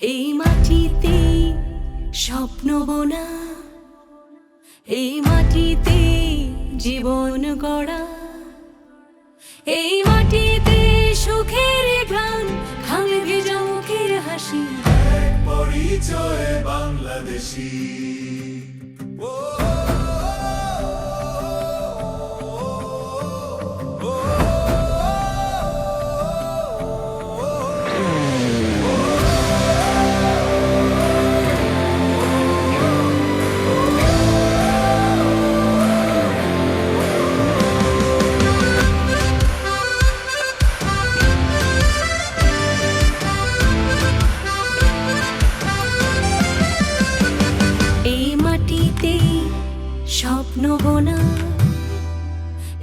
এই মাটিতে স্বপ্ন বোনা, এই মাটিতে জীবন গড়া, এই মাটিতে সুখের ঘ্রাণ ঘামে ভেজা মুখের হাসি পরিচয় বাংলাদেশি।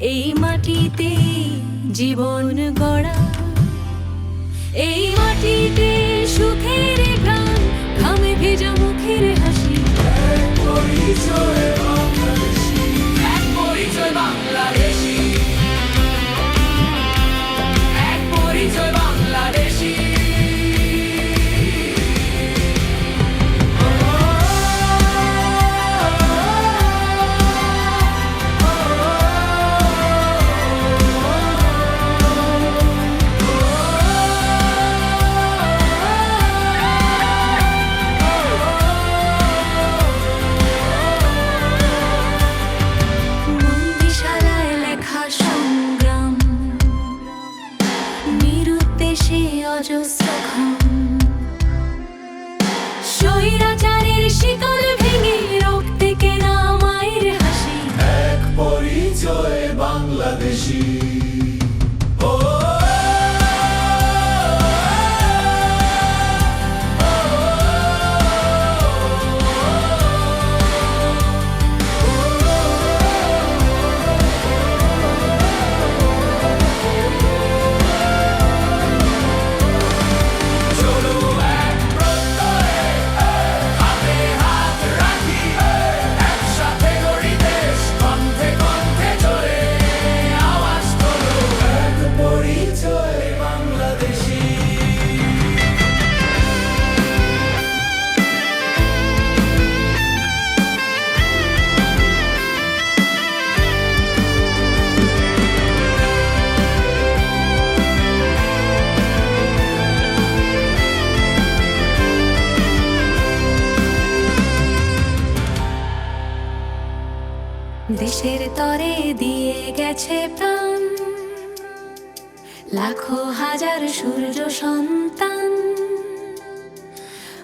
এই মাটিতে জীবন গড়া এই মাটিতে সুখের গান বাংলাদেশি দেশের তরে দিয়ে গেছে প্রাণ। লাখো হাজার সূর্য সন্তান।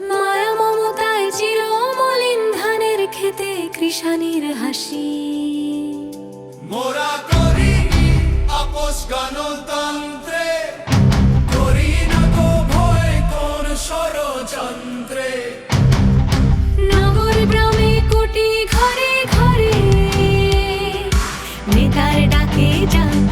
মায়া মমতায় চির মলিন ধানের খেতে কৃষানির হাসি। মোরা করি আপোষ গণতা থেকে যান